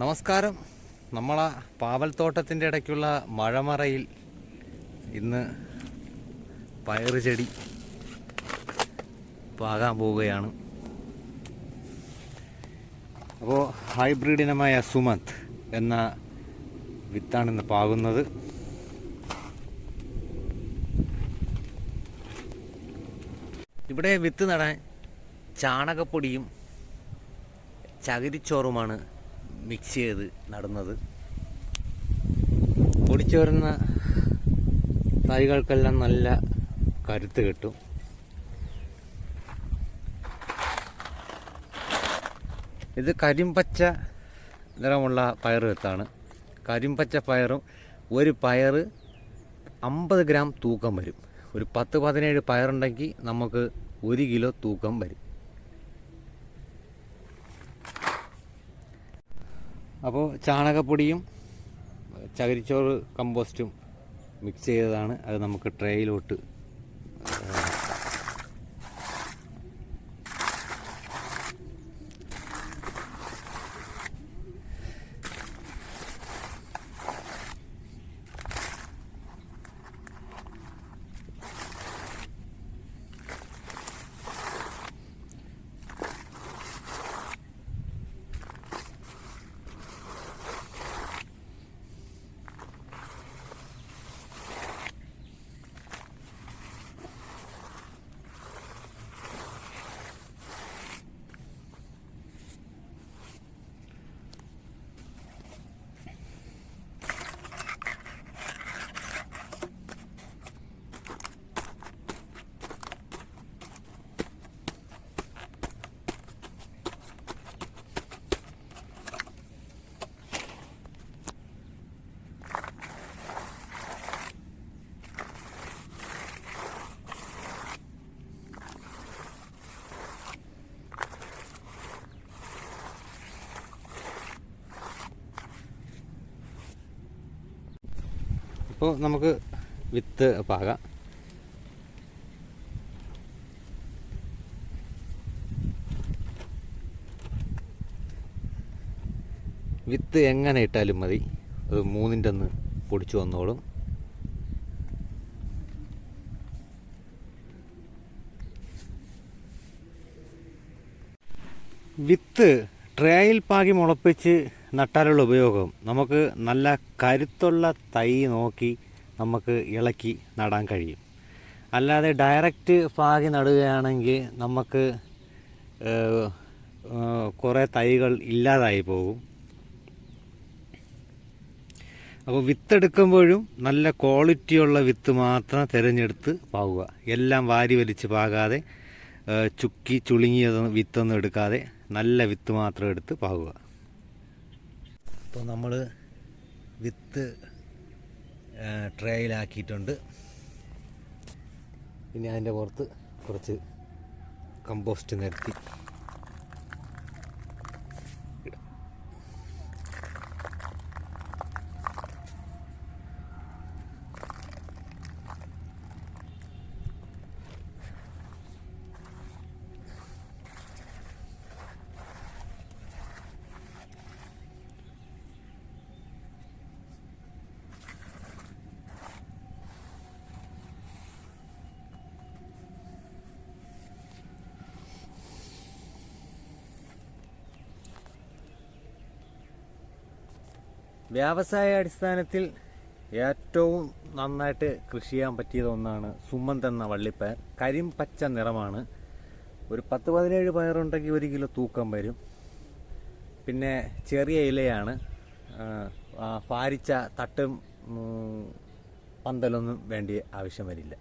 നമസ്കാരം. നമ്മളെ പാവൽത്തോട്ടത്തിന്റെ ഇടയ്ക്കുള്ള മഴമറയിൽ ഇന്ന് പയറ് ചെടി പാകാൻ പോവുകയാണ്. അപ്പോൾ ഹൈബ്രിഡ് ഇനമായ സുമന്ത് എന്ന വിത്താണ് ഇന്ന് പാകുന്നത്. ഇവിടെ വിത്ത് നടാൻ ചാണകപ്പൊടിയും ചകിരിച്ചോറുമാണ് മിക്സ് ചെയ്ത് നടുന്നത്. പൊടിച്ചോരുന്ന തൈകൾക്കെല്ലാം നല്ല കരുത്ത് കിട്ടും. ഇത് കരിമ്പച്ച നിറമുള്ള പയർ വിത്താണ്. കരിമ്പച്ച പയറും ഒരു പയർ അമ്പത് ഗ്രാം തൂക്കം വരും. ഒരു പത്ത് പതിനേഴ് പയറുണ്ടെങ്കിൽ നമുക്ക് ഒരു കിലോ തൂക്കം വരും. അപ്പോൾ ചാണകപ്പൊടിയും ചകിരിച്ചോറ് കമ്പോസ്റ്റും മിക്സ് ചെയ്തതാണ്. അത് നമുക്ക് ട്രേയിലോട്ട് ഇപ്പോൾ നമുക്ക് വിത്ത് പാകാം. വിത്ത് എങ്ങനെ ഇട്ടാലും മതി. അത് മൂന്നിന്റെ ഒന്ന് പൊടിച്ചു വന്നോളും. വിത്ത് ട്രേയിൽ പാകി മുളപ്പിച്ച് നട്ടാലുള്ള ഉപയോഗം. നമുക്ക് നല്ല കരുത്തുള്ള തൈ നോക്കി നമുക്ക് ഇളക്കി നടാൻ കഴിയും. അല്ലാതെ ഡയറക്റ്റ് പാകി നടുകയാണെങ്കിൽ നമുക്ക് കുറേ തൈകൾ ഇല്ലാതായി പോകും. അപ്പോൾ വിത്തെടുക്കുമ്പോഴും നല്ല ക്വാളിറ്റിയുള്ള വിത്ത് മാത്രം തിരഞ്ഞെടുത്ത് പാവുക എല്ലാം വാരി വലിച്ച് പാകാതെ ചുക്കി ചുളുങ്ങിയത് വിത്തൊന്നും എടുക്കാതെ നല്ല വിത്ത് മാത്രം എടുത്ത് പാകുക. അപ്പോൾ നമ്മൾ വിത്ത് ട്രേയിലാക്കിയിട്ടുണ്ട്. പിന്നെ അതിന്റെ പുറത്ത് കുറച്ച് കമ്പോസ്റ്റ് നിരത്തി. വ്യാവസായ അടിസ്ഥാനത്തിൽ ഏറ്റവും നന്നായിട്ട് കൃഷി ചെയ്യാൻ പറ്റിയത് ഒന്നാണ് സുമന്ത് എന്ന വള്ളിപ്പയർ. കരിമ്പച്ച നിറമാണ്. ഒരു പത്ത് പതിനേഴ് പയറുണ്ടെങ്കിൽ ഒരു കിലോ തൂക്കം വരും. പിന്നെ ചെറിയ ഇലയാണ്. ഭാരിച്ച തട്ടും പന്തലൊന്നും വേണ്ടി ആവശ്യം വരില്ല.